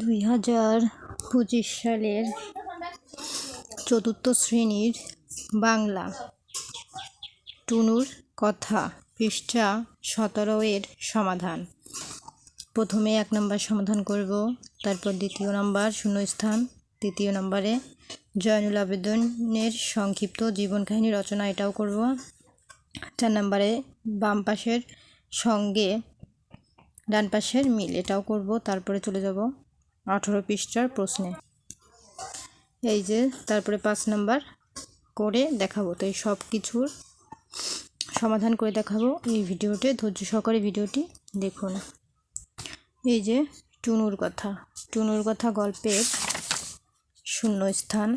দুই হাজার পঁচিশ সালের চতুর্থ শ্রেণির বাংলা টুনুর কথা পৃষ্ঠা সতেরো এর সমাধান। প্রথমে এক নম্বর সমাধান করব, তারপর দ্বিতীয় নম্বর শূন্যস্থান, তৃতীয় নম্বরে জয়নুল আবেদনের সংক্ষিপ্ত জীবন কাহিনী রচনা এটাও করব, চার নম্বরে বাম পাশের সঙ্গে ডান পাশের মিল এটাও করব, তারপরে চলে যাব। আঠেরো পৃষ্ঠার প্রশ্নে। এই যে, তারপরে পাঁচ নাম্বার করে দেখাবো। তো এই সব কিছুর সমাধান করে দেখাবো এই ভিডিওতে। ধৈর্য সহকারে ভিডিওটি দেখুন। এই যে, টুনুর কথা। টুনুর কথা গল্পের শূন্যস্থান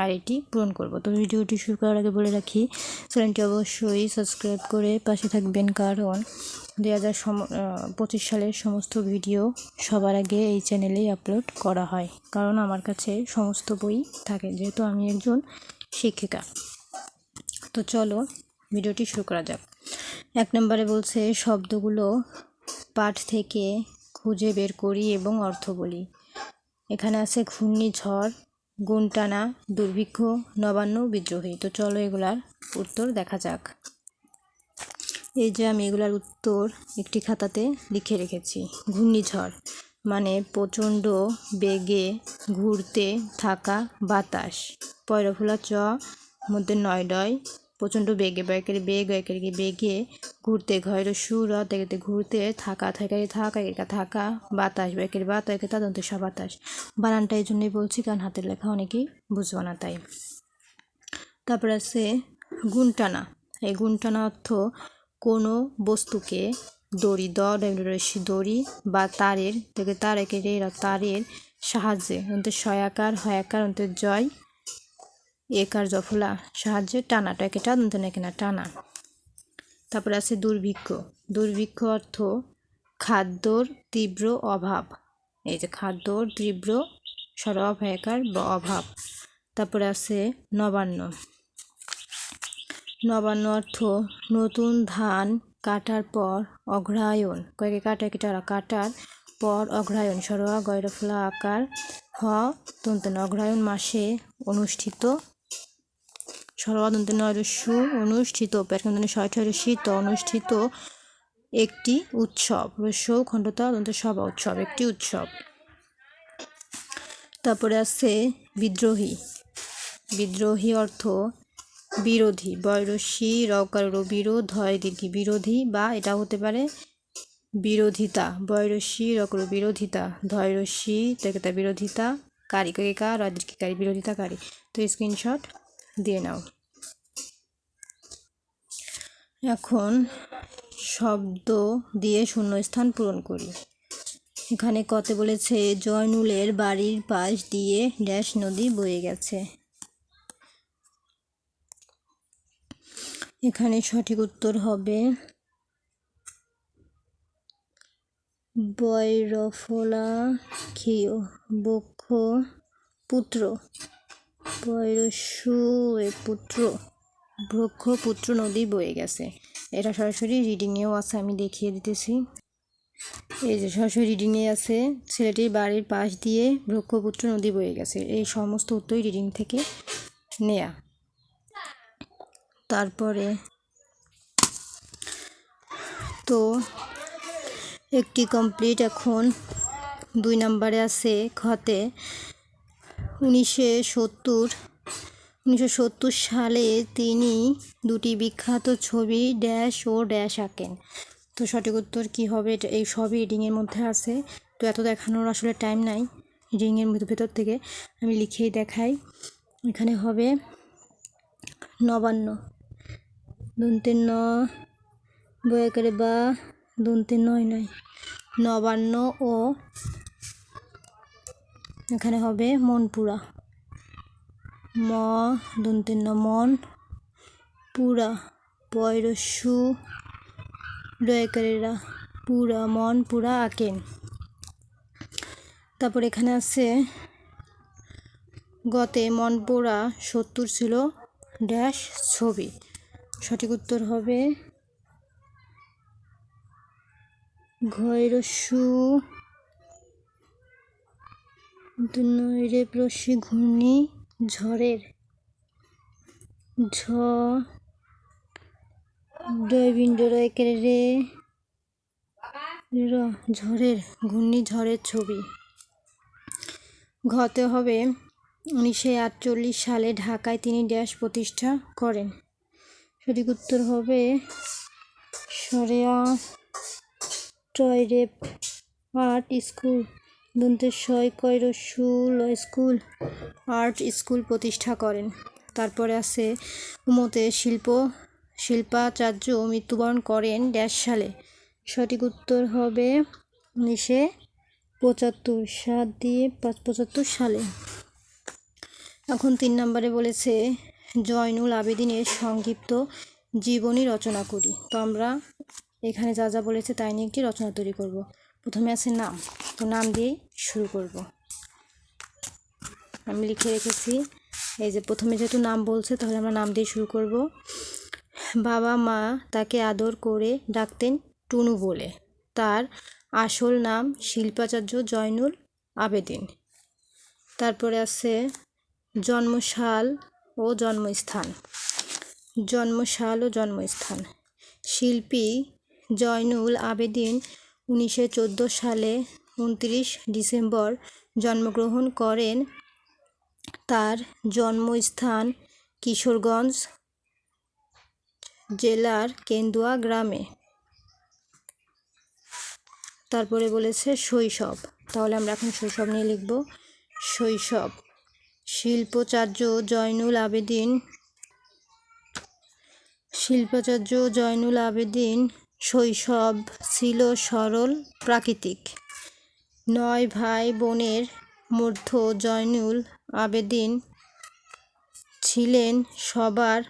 আর এটি পূরণ করব। তো ভিডিওটি শুরু করার আগে বলে রাখি, চ্যানেলটি অবশ্যই সাবস্ক্রাইব করে পাশে থাকবেন কারণ দুই হাজার পঁচিশ সালের সমস্ত ভিডিও সবার আগে এই চ্যানেলেই আপলোড করা হয়। কারণ আমার কাছে সমস্ত বই থাকে, যেহেতু আমি একজন শিক্ষিকা। তো চলো ভিডিওটি শুরু করা যাক। এক নম্বরে বলছে, শব্দগুলো পাঠ থেকে খুঁজে বের করি এবং অর্থ বলি। এখানে আছে ঘূর্ণিঝড় গুণটানা, দুর্ভিক্ষ, নবান্ন, বিদ্রোহী। তো চলো এগুলার উত্তর দেখা যাক। এই যে আমি এগুলার উত্তর একটি খাতাতে লিখে রেখেছি। ঘূর্ণিঝড় মানে প্রচণ্ড বেগে ঘুরতে থাকা বাতাস। পয়রফুলা চ, মধ্যে নয় ডয়, প্রচণ্ড বেগে বয়কের বেগ, একের বেগে ঘুরতে ঘয়ের সুর দেখতে ঘুরতে থাকা থাকা থাকা একা থাকা বাতাস বয়কের বাত একে তদন্ত সব বাতাস। বানানটা এই জন্যই বলছি, কারণ হাতের লেখা অনেকেই বুঝব না তাই। তারপর আছে গুণটানা। এই গুণটানা অর্থ কোনো বস্তুকে দড়ি, দ দড়ি বা তারের থেকে তার একে তারের সাহায্যে অন্তের শয়াকার হয়াকার অন্তের জয় একার জফলা সাহায্যে টানাটা একে টানতে নাকি না, টানা। তারপরে আছে দুর্ভিক্ষ। দুর্ভিক্ষ অর্থ খাদ্যর তীব্র অভাব। এই যে খাদ্যর তীব্র সরব হয়াকার বা অভাব। তারপরে আছে নবান্ন। নবান্ন অর্থ নতুন ধান কাটার পর অগ্রায়ণ। কয়েকে কাটা কেটারা কাটার পর অগ্রায়ণ। সরোয়া, গয়রফলা, আকার, হ তন্তন অগ্রায়ণ মাসে অনুষ্ঠিত। সরোয়া সর্বাদন্ত নয়রস্যু অনুষ্ঠিত। ছয় শীত অনুষ্ঠিত একটি উৎসব। রস্য খণ্ডতা, দন্ত সভা উৎসব, একটি উৎসব। তারপরে আছে বিদ্রোহী। বিদ্রোহী অর্থ বিরোধী বয়রস্যি রকার বিরোধ হয় দীর্ঘি বিরোধী বা এটা হতে পারে বিরোধিতা বয়রস্যি রকর বিরোধিতা ধৈরস্যি তেকেতা বিরোধিতা, কারি কা রয় দীর্ঘিকারী বিরোধিতাকারী তো স্ক্রিনশট দিয়ে নাও। এখন শব্দ দিয়ে শূন্যস্থান পূরণ করি। এখানে কত বলেছে, জয়নুলের বাড়ির পাশ দিয়ে ড্যাশ নদী বয়ে গেছে। এখানে সঠিক উত্তর হবে বৈরফলা ক্ষীয় বক্ষ পুত্র। বৈরস্যু পুত্র। ব্রক্ষপুত্র নদী বয়ে গেছে। এটা সরাসরি রিডিংয়েও আছে, আমি দেখিয়ে দিতেছি। এই যে সরাসরি রিডিংয়ে আছে, ছেলেটির বাড়ির পাশ দিয়ে ব্রক্ষপুত্র নদী বয়ে গেছে। এই সমস্ত উত্তরই রিডিং থেকে নেয়া। তারপরে তো একটি কমপ্লিট এখন দুই নম্বরে আছে খতে। উনিশশো সত্তর উনিশশো সত্তর সালে তিনি দুটি বিখ্যাত ছবি ড্যাশ ও ড্যাশ আঁকেন। তো সঠিক উত্তর কী হবে? এই সবই রিডিংয়ের মধ্যে আছে। তো এত দেখানোর আসলে টাইম নাই রিডিংয়ের ভেতর থেকে। আমি লিখেই দেখাই। এখানে হবে নবান্ন। দন্তের ন বা দন্তের নয় নয় নবান্ন ও এখানে হবে মনপুরা। ম দন্তের ন মন, পুরা পয়রস্যু রয়েকারেরা, পুরা মন, পুরা আঁকেন। তারপর এখানে আছে, গতে মন মনপুরা সত্তর ছিল, ড্যাশ ছবি। সঠিক উত্তর হবে ঘৈরস্যু নৈরে প্রসি ঘূর্ণি ঝড়ের ঝ ডয়বিন্ডোর একের রে ঝড়ের ছবি। ঘতে হবে উনিশশো আটচল্লিশ সালে ঢাকায় তিনি ড্যাশ প্রতিষ্ঠা করেন। সঠিক উত্তর হবে সরেয়া টয়রেপ আর্ট স্কুল, দন্তেশ্বয় কৈরসুল স্কুল আর্ট স্কুল প্রতিষ্ঠা করেন। তারপরে আছে উমতে শিল্প, শিল্পাচার্য মৃত্যুবরণ করেন ড্যাশ সালে। সঠিক উত্তর হবে উনিশে পঁচাত্তর, সাত দিয়ে পাঁচ পঁচাত্তর সালে। এখন তিন নম্বরে বলেছে জয়নুল আবেদিনের সংক্ষিপ্ত জীবনী রচনা করি। তো আমরা এখানে যা যা বলেছে তাই নিয়ে একটি রচনা তৈরি করব। প্রথমে আছে নাম। তো নাম দিয়েই শুরু করব। আমি লিখে রেখেছি। এই যে প্রথমে যেহেতু নাম বলছে, তাহলে আমরা নাম দিয়ে শুরু করব। বাবা মা তাকে আদর করে ডাকতেন টুনু বলে। তার আসল নাম শিল্পাচার্য জয়নুল আবেদিন। তারপরে আছে জন্মসাল ও জন্মস্থান। জন্মসাল ও জন্মস্থান। শিল্পী জয়নুল আবেদিন উনিশশো চোদ্দ সালে উনত্রিশ ডিসেম্বর জন্মগ্রহণ করেন। তার জন্মস্থান কিশোরগঞ্জ জেলার কেন্দুয়া গ্রামে। তারপরে বলেছে শৈশব। তাহলে আমরা এখন শৈশব নিয়ে লিখব। শৈশব। শিল্পাচার্য জয়নুল আবেদিন, শিল্পাচার্য জয়নুল আবেদিন শৈশব ছিল সরল প্রাকৃতিক। নয় ভাই বোনের মধ্য জয়নুল আবেদিন ছিলেন সবার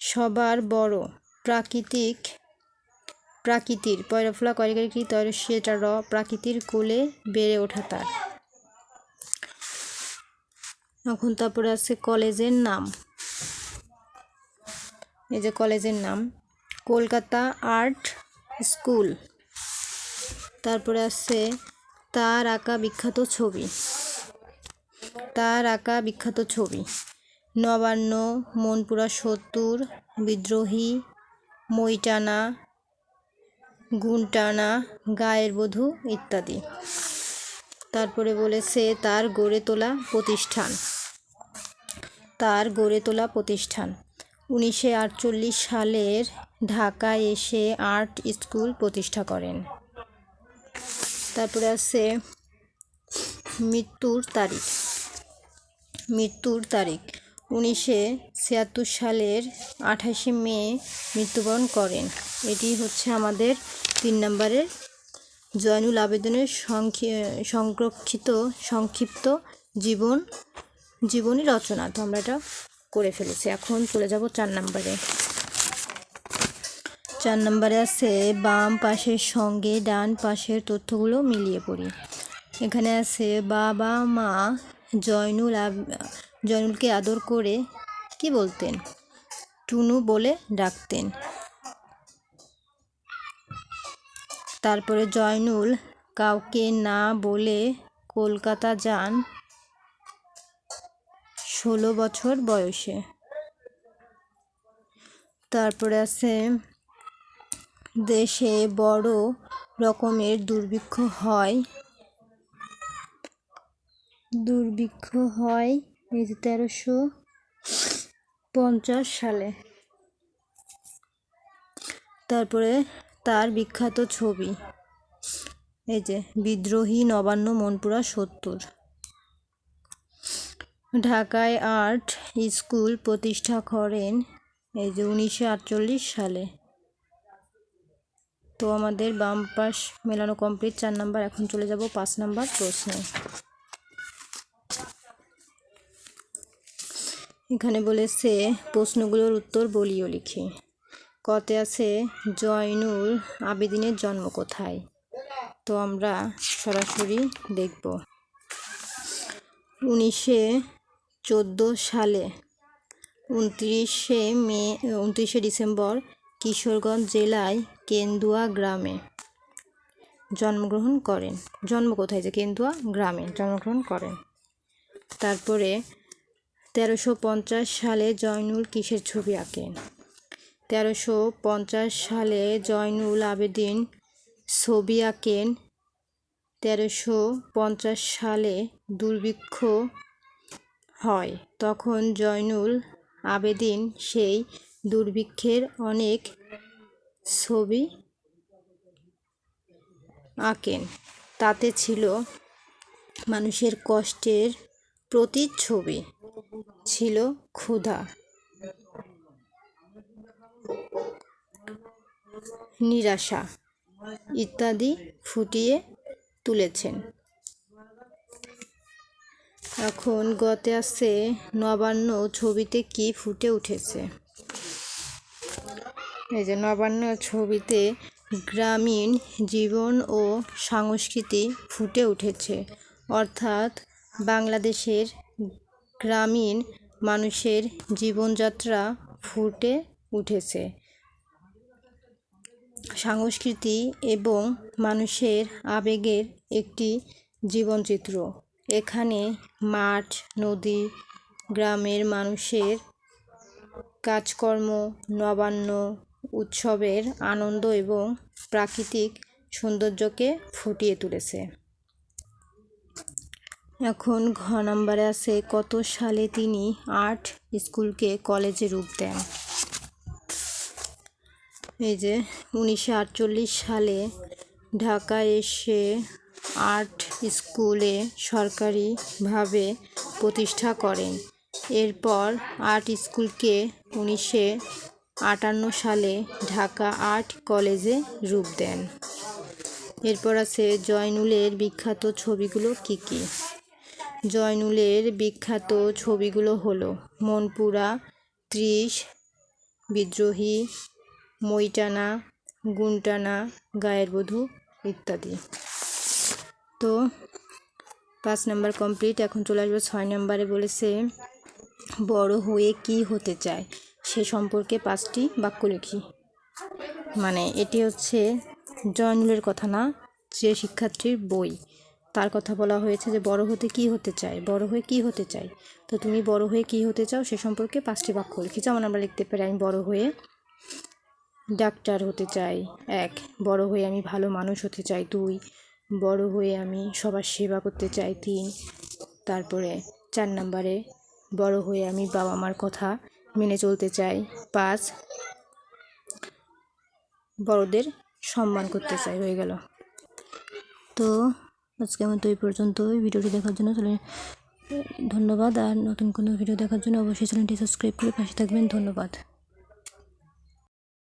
সবার বড় প্রাকৃতিক, প্রাকৃতির পয়রাফুলা করিকারি কি তৈর সেটা র প্রাকৃতির কোলে বেড়ে ওঠা তার। এখন তারপরে আছে কলেজের নাম। এই যে কলেজের নাম। Kolkata art school. তারপরে আছে তার আঁকা বিখ্যাত ছবি। তার আঁকা বিখ্যাত ছবি। নবান্ন, মনপুরা সত্তর, বিদ্রোহী মইটানা গুনটানা, গায়ের বধূ ইত্যাদি। তারপরে বলেছে, তার গড়ে তোলা প্রতিষ্ঠান। তার গড়ে তোলা প্রতিষ্ঠান। উনিশশো আটচল্লিশ সালের ঢাকায় এসে আর্ট স্কুল প্রতিষ্ঠা করেন। তারপরে আছে মৃত্যুর তারিখ। মৃত্যুর তারিখ। উনিশশো ছিয়াত্তর সালের আঠাশে মে মৃত্যুবরণ করেন। এটি হচ্ছে আমাদের তিন নম্বরের জয়নুল আবেদনের সংরক্ষিত, সংক্ষিপ্ত জীবন, জীবনী রচনা। তো আমরা এটা করে ফেলেছি। এখন চলে যাব চার নম্বরে। চার নম্বরে আছে, বাম পাশের সঙ্গে ডান পাশের তথ্যগুলো মিলিয়ে পড়ি। এখানে আছে, বাবা মা জয়নুল জয়নুলকে আদর করে কি বলতেন? টুনু বলে ডাকতেন। তারপরে জয়নুল কাউকে না বলে কলকাতা যান ষোলো বছর বয়সে। তারপরে আছে, দেশে বড় রকমের দুর্ভিক্ষ হয়। দুর্ভিক্ষ হয় এই যে তেরোশো পঞ্চাশ সালে। তারপরে তার বিখ্যাত ছবি। এই যে, বিদ্রোহী নবান্ন মনপুরা সত্তর। ঢাকায় আর্ট স্কুল প্রতিষ্ঠা করেন এই যে উনিশশো আটচল্লিশ সালে। তো আমাদের বাম পাশ মেলানো কমপ্লিট চার নাম্বার, এখন চলে যাব পাঁচ নাম্বার প্রশ্নে। এখানে বলেছে, প্রশ্নগুলোর উত্তর বলিও লিখি। কতে আছে জয়নুল আবেদিনের জন্ম কোথায়? তো আমরা সরাসরি দেখব। উনিশে চোদ্দ সালে উনত্রিশে মে, উনত্রিশে ডিসেম্বর কিশোরগঞ্জ জেলায় কেন্দুয়া গ্রামে জন্মগ্রহণ করেন। জন্ম কোথায় যে কেন্দুয়া গ্রামে জন্মগ্রহণ করেন। তারপরে তেরোশো পঞ্চাশ সালে জয়নুল কিসের ছবি আঁকেন? তেরোশো পঞ্চাশ সালে জয়নুল আবেদিন ছবি আঁকেন তেরোশো পঞ্চাশ সালে দুর্ভিক্ষ হয়। তখন জয়নুল আবেদিন সেই দুর্ভিক্ষের অনেক ছবি আঁকেন। তাতে ছিল মানুষের কষ্টের প্রতিচ্ছবি। ছিল ক্ষুধা। নিরাশা ইত্যাদি ফুটিয়ে তুলেছেন। এখন গতে আছে নবান্ন ছবিতে কি ফুটে উঠেছে। এই যে নবান্ন ছবিতে গ্রামীণ জীবন ও সংস্কৃতি ফুটে উঠেছে। অর্থাৎ বাংলাদেশের গ্রামীণ মানুষের জীবনযাত্রা ফুটে উঠেছে। সংস্কৃতি এবং মানুষের আবেগের একটি জীবনচিত্র। এখানে মাঠ, নদী, গ্রামের মানুষের কাজকর্ম, নবান্ন উৎসবের আনন্দ এবং প্রাকৃতিক সৌন্দর্যকে ফুটিয়ে তুলেছে। এখন ঘ নাম্বারে আছে কত সালে তিনি আর্ট স্কুলকে কলেজে রূপ দেন। এই যে উনিশশো আটচল্লিশ সালে ঢাকায় এসে আর্ট স্কুলে সরকারিভাবে প্রতিষ্ঠা করেন। এরপর আর্ট স্কুলকে উনিশশো আটান্ন সালে ঢাকা আর্ট কলেজে রূপ দেন। এরপর আছে জয়নুলের বিখ্যাত ছবিগুলো কি কি? জয়নুলের বিখ্যাত ছবিগুলো হলো মনপুরা, ত্রিশ, বিদ্রোহী মইটানা গুনটানা গায়ের বধূ ইত্যাদি। তো পাঁচ নাম্বার কমপ্লিট, এখন চলে আসবে ছয় নাম্বারে বলেছে, বড় হয়ে কি হতে চায়? সে সম্পর্কে পাঁচটি বাক্য লিখি। মানে এটি হচ্ছে, জয়নুলের কথা না, যে শিক্ষার্থীর বই। তার কথা বলা হয়েছে যে, বড় হতে কি হতে চায়? বড় হয়ে কি হতে চাই তো তুমি বড় হয়ে কি হতে চাও? সে সম্পর্কে পাঁচটি বাক্য লিখি। যেমন আমরা লিখতে পারি, আমি বড় হয়ে ডাক্তার হতে চাই। এক, বড় হয়ে আমি ভালো মানুষ হতে চাই। দুই, বড় হয়ে আমি সবার সেবা করতে চাই। তিন, তারপরে চার নাম্বারে, বড় হয়ে আমি বাবা মার কথা মেনে চলতে চাই। পাঁচ, বড়দের সম্মান করতে চাই। হয়ে গেল। তো আজকে আমার তো এই পর্যন্তই। ভিডিওটি দেখার জন্য ধন্যবাদ। আর নতুন কোনো ভিডিও দেখার জন্য অবশ্যই চ্যানেলটি সাবস্ক্রাইব করে পাশে থাকবেন। ধন্যবাদ।